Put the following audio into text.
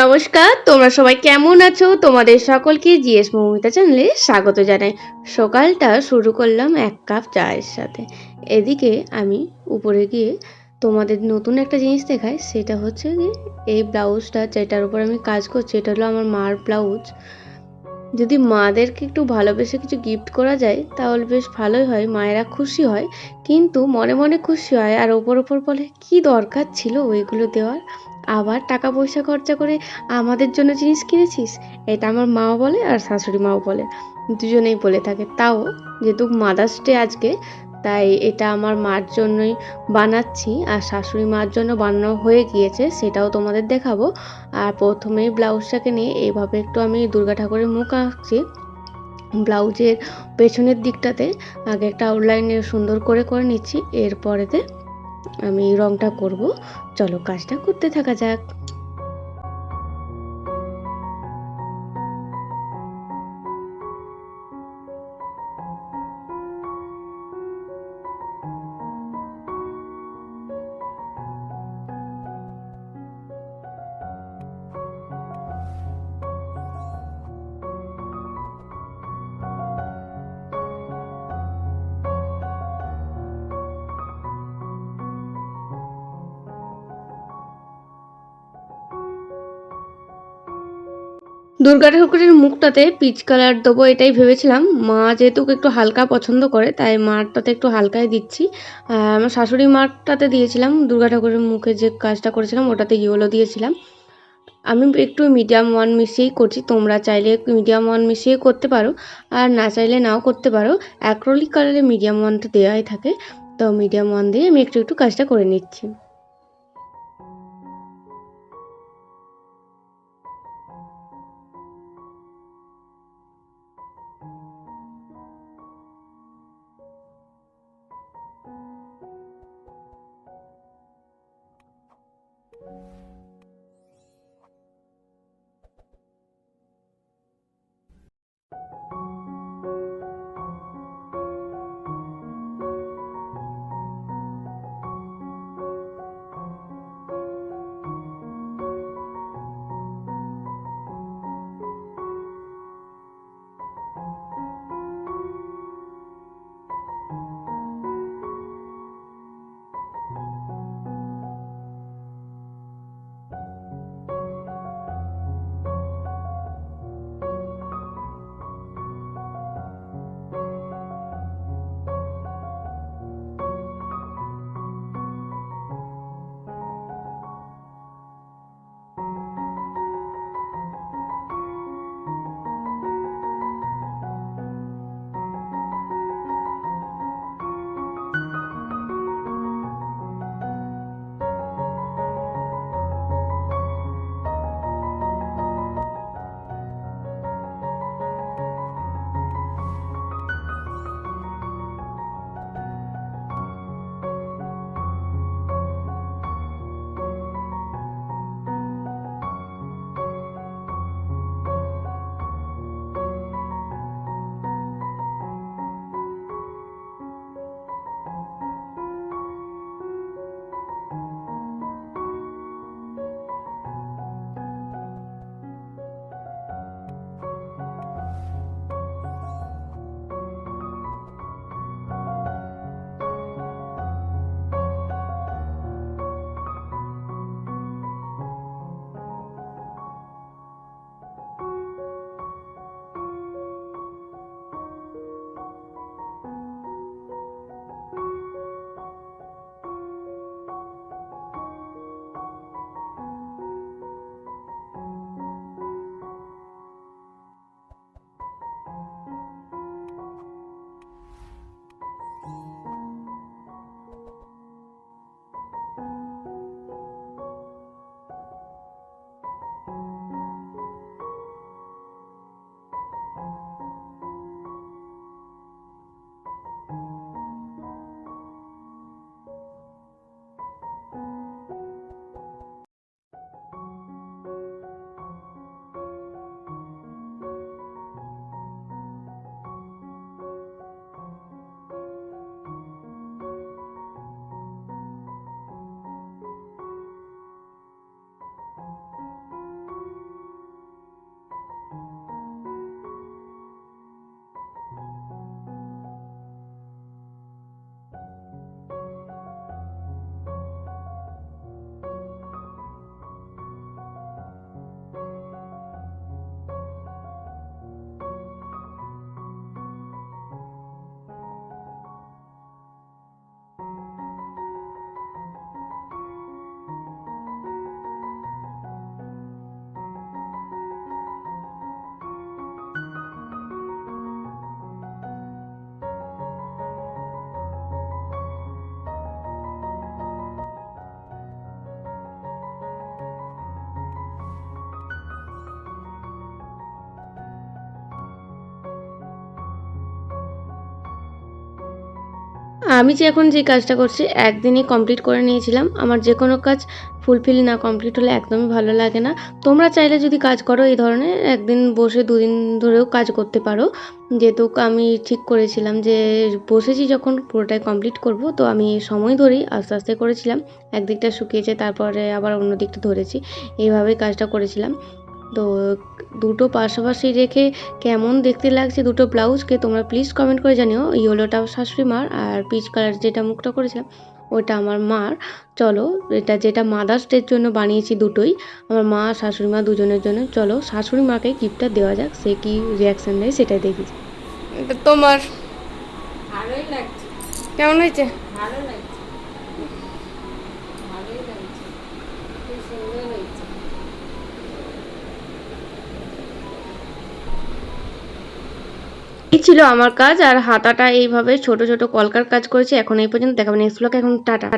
নমস্কার, তোমরা সবাই কেমন আছো? তোমাদের সকলকে জিএস মৌমিতা চ্যানেলে স্বাগত জানাই। সকালটা শুরু করলাম এক কাপ চায়ের সাথে। এদিকে আমি উপরে গিয়ে তোমাদের নতুন একটা জিনিস দেখাই, সেটা হচ্ছে যে এই ব্লাউজটা যেটার উপর আমি কাজ করছি, এটা হলো আমার মার ব্লাউজ। যদি মাদেরকে একটু ভালোবেসে কিছু গিফট করা যায়, তাহলে বেশ ভালোই হয়, মায়েরা খুশি হয়। কিন্তু মনে মনে খুশি হয়, আর ওপর ওপর বলে, কি দরকার ছিল ওইগুলো দেওয়ার? আবার টাকা পয়সা খরচা করে আমাদের জন্য জিনিস কিনেছিস? এটা আমার মাও বলে আর শাশুড়ি মাও বলে। দুজনেই বলে থাকে, তাও যেহেতু মাদার্স ডে আজকে তাই এটা আমার মার জন্যই বানাচ্ছি আর শাশুড়ি মার জন্য বানানো হয়ে গিয়েছে সেটাও তোমাদের দেখাবো। আর প্রথমেই ব্লাউজটাকে নিয়ে এইভাবে একটু আমি দুর্গা ঠাকুরের মুখ আঁকছি। ব্লাউজের পেছনের দিকটাতে আগে একটা আউটলাইনে সুন্দর করে করে নিচ্ছি। এরপরেতে আমি রংটা করব। চলো কাজটা করতে থাকা যাক। দুর্গা ঠাকুরের মুখটাতে পিচ কালার দেবো এটাই ভেবেছিলাম। মা যেহেতু একটু হালকা পছন্দ করে, তাই মারটাতে একটু হালকাই দিচ্ছি। আমার শাশুড়ি মারটাতে দিয়েছিলাম, দুর্গা ঠাকুরের মুখে যে কাজটা করেছিলাম ওটাতে ইয়েলো দিয়েছিলাম। আমি একটু মিডিয়াম ওয়ান মিশিয়েই করছি, তোমরা চাইলে মিডিয়াম ওয়ান মিশিয়ে করতে পারো, আর না চাইলে নাও করতে পারো। অ্যাক্রোলিক কালারে মিডিয়াম ওয়ানটা দেওয়াই থাকে, তো মিডিয়াম ওয়ান দিয়ে আমি একটু একটু কাজটা করে নিচ্ছি। আমি যে এখন যে কাজটা করছি, একদিনই কমপ্লিট করে নিয়েছিলাম। আমার যে কোনো কাজ ফুলফিল না কমপ্লিট হলে একদমই ভালো লাগে না। তোমরা চাইলে যদি কাজ করো এই ধরনের, একদিন বসে দুদিন ধরেও কাজ করতে পারো। যেহেতু আমি ঠিক করেছিলাম যে, বসেছি যখন পুরোটাই কমপ্লিট করব, তো আমি সময় ধরেই আস্তে আস্তে করেছিলাম। একদিকটা শুকিয়েছে, তারপরে আবার অন্য দিকটা ধরেছি। এইভাবেই কাজটা করেছিলাম। তো দুটো পাশাপাশি রেখে কেমন দেখতে লাগছে দুটো ব্লাউজকে তোমরা প্লিজ কমেন্ট করে জানিও। ইয়েলোটা শাশুড়ি মার আর পিচ কালার যেটা মুখটা করেছিলাম ওটা আমার মার। চলো এটা যেটা মাদার্স ডের জন্য বানিয়েছি দুটোই আমার মা শাশুড়ি মা দুজনের জন্য। চলো শাশুড়ি মাকে গিফটটা দেওয়া যাক সে কি রিয়াকশান দেয় সেটাই দেখি। এটা তোমার। ভালোই লাগছে। কেমন হয়েছে? ভালো লাগছে। এই ছিল আমার কাজ, আর হাতাটা এইভাবে ছোট ছোট কলকার কাজ করেছি। এখন এই পর্যন্ত দেখাবো নেক্সট ব্লগে এখন টাটা।